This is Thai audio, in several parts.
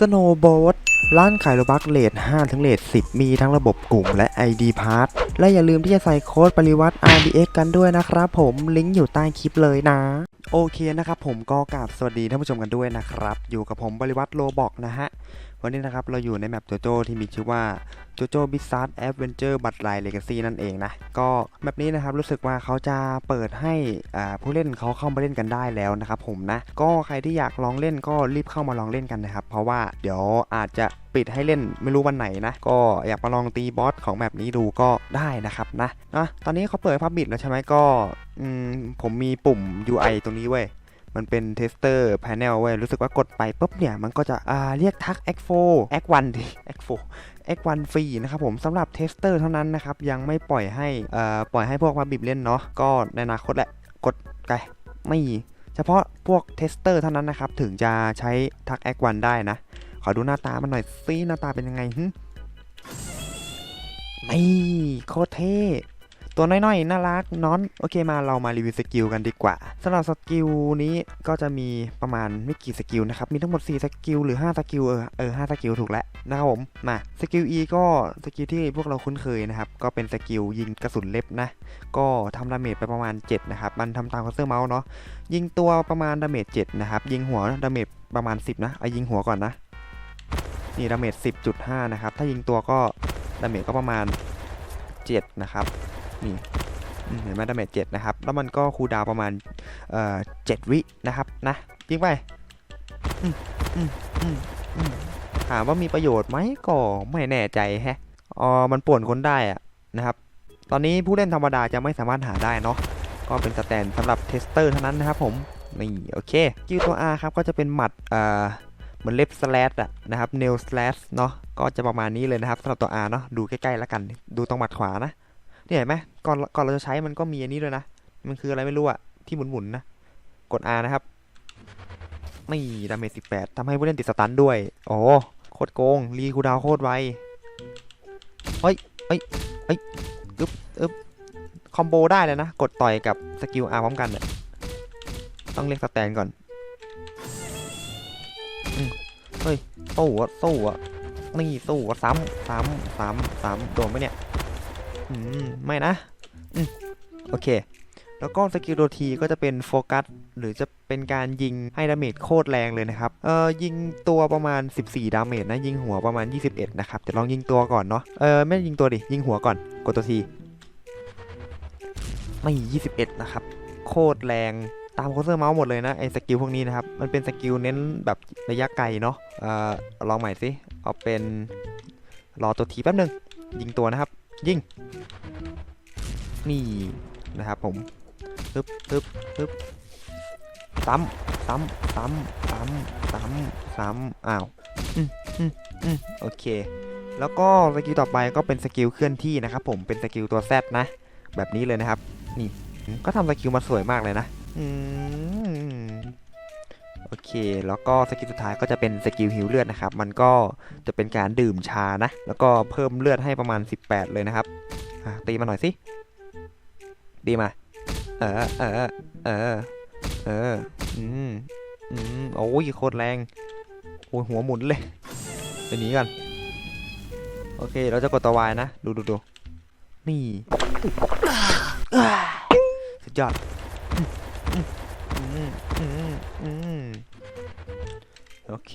สโนว์โบ t ร้ ร้านขายโลบักเลท5ถึงเลท10 มีทั้งระบบกลุ่มและ ID p a s s และอย่าลืมที่จะใส่โค้ดปริวัติ RBX กันด้วยนะครับผมลิงก์อยู่ใต้คลิปเลยนะ โอเคนะครับผมก็กราบสวัสดีท่านผู้ชมกันด้วยนะครับ อยู่กับผมปริวัติโลบอกนะฮะ วันนี้นะครับเราอยู่ในแมปโจโจที่มีชื่อว่าโจโจบิซาร์ดแอดเวนเจอร์บัตไลเลกาซีนั่นเองนะ ก็แบบนี้นะครับรู้สึกว่าเขาจะเปิดให้อ่าผู้เล่นเขาเข้ามาเล่นกันได้แล้วนะครับผมนะ ก็ใครที่อยากลองเล่นก็รีบเข้ามาลองเล่นกันนะครับ เพราะว่าเดี๋ยวอาจจะปิดให้เล่นไม่รู้วันไหนนะ ก็อยากมาลองตีบอสของแบบนี้ดูก็ได้นะครับนะนะตอนนี้เขาเปิดพับบิดแล้วใช่ไหมก็มผมมีปุ่ม UI ตรงนี้เว้ยมันเป็น tester panel เว้ย รู้สึกว่ากดไปปุ๊บเนี่ย มันก็จะอ่าเรียกทัก X4 X1 ดิ X4 X1 ฟรีนะครับผมสำหรับ tester เท่านั้นนะครับ ยังไม่ปล่อยให้เอ่อปล่อยให้พวกมาบิบเล่นเนาะก็ในอนาคตแหละ กดไกไม่เฉพาะพวก tester เท่านั้นนะครับ ถึงจะใช้ทัก X1 ได้นะ ขอดูหน้าตามันหน่อยซิหน้าตาเป็นยังไงหึนี่โคตรเท่ตัวน้อยๆ น่ารักนอน โอเคมาเรามารีวิวสกิลกันดีกว่าสำหรับสกิลนี้ก็จะมีประมาณไม่กี่สกิลนะครับ มีทั้งหมด 4 สกิลหรือ 5 สกิลเออเออ5สกิลถูกแล้วนะครับผม มาสกิล E ก็สกิลที่พวกเราคุ้นเคยนะครับ ก็เป็นสกิลยิงกระสุนเล็บนะ ก็ทำดาเมจไปประมาณ 7 นะครับ มันทำตามคัสเตอร์เมาส์เนาะยิงตัวประมาณดาเมจ7นะครับยิงหัวดาเมจประมาณ 10 นะเอายิงหัวก่อนนะ นี่ดาเมจ10.5 นะครับ ถ้ายิงตัวก็ดาเมจก็ประมาณ 7 นะครับ นี่เห็นไหมดาเมจเจ็ดนะครับ แล้วมันก็คูดาวประมาณเอ่อเจ็ดวินะครับนะยิงไปถามว่ามีประโยชน์ไหมก็ไม่แน่ใจแฮะอ๋อมันป่วนคนได้อะนะครับ ตอนนี้ผู้เล่นธรรมดาจะไม่สามารถหาได้เนาะก็เป็นสแตนสำหรับเทสเตอร์เท่านั้นนะครับผมนี่โอเคกิลตัว R ครับก็จะเป็นหมัดเอ่อ เหมือนเล็บสแลชอะนะครับเนลสแลชเนาะก็จะประมาณนี้เลยนะครับสำหรับตัว R เนาะดูใกล้ๆแล้วกัน ดูตรงหมัดขวานะนี่เห็นไหมก่อนก่อนเราจะใช้มันก็มีอันนี้ด้วยนะ มันคืออะไรไม่รู้อะที่หมุนๆนะ กด R นะครับไม่ดาเมจ18ทำให้ผู้เล่นติดสตันด้วยโอ้โหโคตรโกง รีคูดาวโคตรไวเฮ้ยเฮ้ยเฮ้ยอึ๊บอึ๊บคอมโบได้เลยนะ กดต่อยกับสกิล R พร้อมกันเนี่ยต้องเรียกสแตนก่อน เฮ้ยสู้อะสู้อะนี่สู้อะซ้ำซ้ำซ้ำซ้ำโดนไหมเนี่ย อืม ไม่นะ อืม โอเค แล้วก็สกิลโดทีก็จะเป็นโฟกัส หรือจะเป็นการยิงให้ดาเมจโคตรแรงเลยนะครับ เอ่อ ยิงตัวประมาณ 14 ดาเมจนะ ยิงหัวประมาณ 21 นะครับ เดี๋ยวลองยิงตัวก่อนเนาะ เออไม่ยิงตัวดิ ยิงหัวก่อน กดตัวทีไม่21 นะครับ โคตรแรง ตามโคเซอร์เมาส์หมดเลยนะไอ้สกิลพวกนี้นะครับ มันเป็นสกิลเน้นแบบระยะไกลเนาะเอ่อลองใหม่สิ เอาเป็นรอตัวทีแป๊บหนึง ยิงตัวนะครับ ยิง นี่นะครับผมตึ๊บตึ๊บตึ๊บซ้ำซ้ำซ้ำซ้ำซ้ำซ้ำอ้าวอืมอืมอืมโอเค แล้วก็สกิลต่อไปก็เป็นสกิลเคลื่อนที่นะครับผมเป็นสกิลตัว Z นะ แบบนี้เลยนะครับ นี่ก็ทำสกิลมาสวยมากเลยนะ อืมโอเค แล้วก็สกิลสุดท้ายก็จะเป็นสกิลฮิวเลือดนะครับ มันก็จะเป็นการดื่มชานะ แล้วก็เพิ่มเลือดให้ประมาณ 18 เลยนะครับตีมาหน่อยสิ ดีมา เออ เออ เออ เออ อืม อืม โอ้ยโคตรแรง โอ้ยหัวหมุนเลยไปหนีกัน โอเค เราจะกดตัวายนะ ดูดูดูนี่สุดยอด โอเค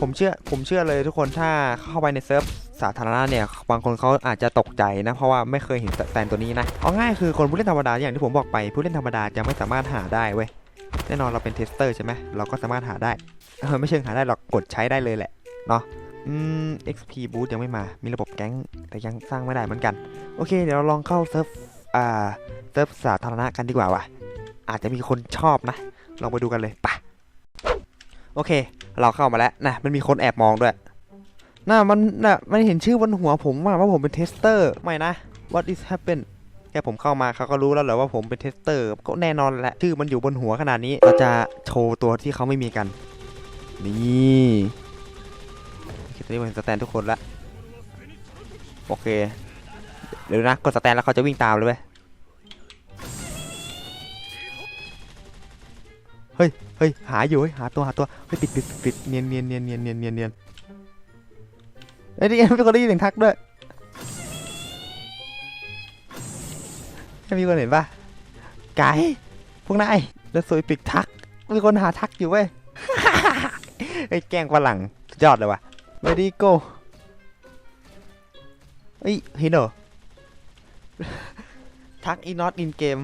ผมเชื่อ ผมเชื่อเลยทุกคนถ้าเข้าไปในเซิร์ฟสาธารณะเนี่ย บางคนเขาอาจจะตกใจนะ เพราะว่าไม่เคยเห็นสแตนตัวนี้นะ เอาง่ายคือคนผู้เล่นธรรมดาอย่างที่ผมบอกไป ผู้เล่นธรรมดาจะไม่สามารถหาได้เว้ย แน่นอนเราเป็นเทสเตอร์ใช่ไหม เราก็สามารถหาได้ เออไม่เชิงหาได้หรอก กดใช้ได้เลยแหละ เนาะอืม XP boost ยังไม่มา มีระบบแก๊งแต่ยังสร้างไม่ได้เหมือนกัน โอเค เดี๋ยวเราลองเข้าเซิร์ฟ อ่า เซิร์ฟสาธารณะกันดีกว่าว่ะ อาจจะมีคนชอบนะ ลองไปดูกันเลยปะโอเค เราเข้ามาแล้วนะมันมีคนแอบมองด้วยน่ามันน่ะมันเห็นชื่อบนหัวผมว่าว่าผมเป็นเทสเตอร์ไม่นะ what is happen แค่ผมเข้ามาเขาก็รู้แล้วเหรอว่าผมเป็นเทสเตอร์ก็แน่นอนแหละชื่อมันอยู่บนหัวขนาดนี้เราจะโชว์ตัวที่เขาไม่มีกัน นี่ทีนี้ผมเห็นสแตนทุกคนละโอเคเดี๋ยวนะกดสแตนแล้วเขาจะวิ่งตามเลยเว้ย ฮ้ยเฮ้ยหาอยู่เฮ้ยหาตัวหาตัวเฮ้ยปิดปิดปิดเนียนเนียนเนียนเนียนเนียนเนียนเนียนเอ้ยนี่มีคนได้ยินเสียงทักด้วยมีคนเห็นปะไก่พวกนายแล้วสวยปิดทักมีคนหาทักอยู่เว้ยไอ้แกล้งฝรั่งสุดยอดเลยว่ะ ready go เอ้ยเห็นเหรอทักอีนอตอินเกม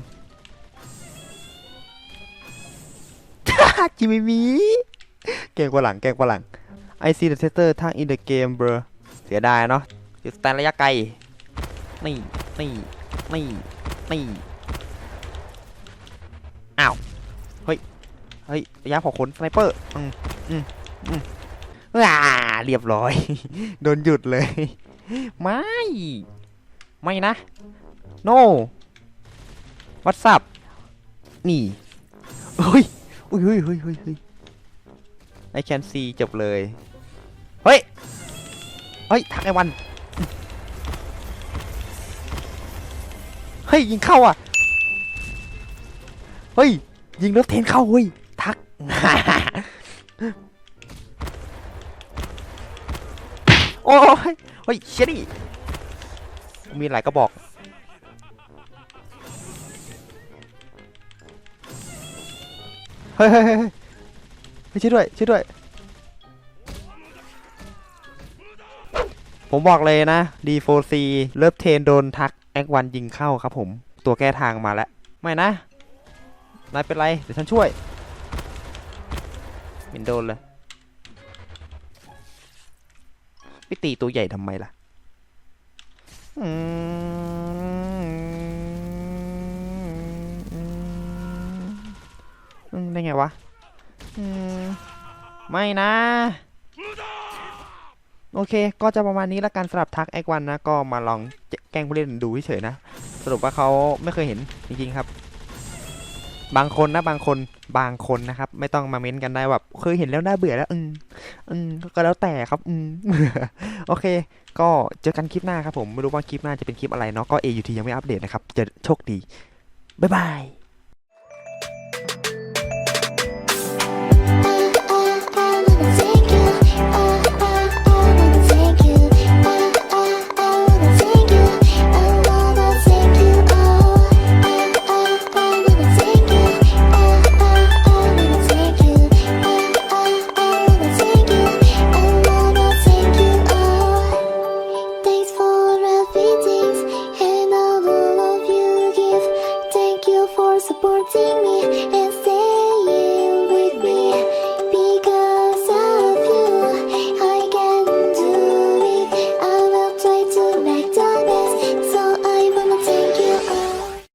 จิมิมีแกล้งฝรั่งกล้งฝรั่ง I see the tester ทัก in the game bro เสียดายเนาะจุดสแตนระยะไกล นี่ นี่ นี่ นี่ อ้าว เฮ้ย เฮ้ย ระยะพอขนสไนเปอร์ อืม อืม อืมอ่าเรียบร้อย โดนหยุดเลย ไม่ ไม่นะ no what's up นี่ เฮ้ย อุ้ยเฮ้ยเฮ้ยเฮ้ยเฮ้ย I can see จบเลย เฮ้ย เฮ้ยทักไอวัน เฮ้ยยิงเข้าอะ เฮ้ยยิงรถเทนเข้าเฮ้ยทัก โอ้ยเฮ้ยเชยดิมีหลายกระบอก เฮ้ยเฮ้ยเฮ้ยเฮ้ยช่วยด้วยช่วยด้วย ผมบอกเลยนะ D4C เลิฟเทนโดนทักแอควันยิงเข้าครับผม ตัวแก้ทางมาแล้ว ไม่นะ นายเป็นไร เดี๋ยวฉันช่วยมินโดนเลยไปตีตัวใหญ่ทำไมล่ะ อืมอืมอืม ได้ไงวะมไม่นะ โอเค ก็จะประมาณนี้ละกันสำหรับทักแอควันนะ ก็มาลองแกล้งผู้เล่นดูเฉยๆนะ สรุปว่าเขาไม่เคยเห็นจริงๆครับ บางคนนะบางคนบางคนนะครับ ไม่ต้องมาเม้นกันได้แบบเคยเห็นแล้วน่าเบื่อแล้วอืมอืมก็แล้วแต่ครับอืมโอเค ก็เจอกันคลิปหน้าครับผมไม่รู้ว่าคลิปหน้าจะเป็นคลิปอะไรเนาะก็ AUT ยังไม่อัปเดตนะครับจะโชคดีบ๊ายบาย see me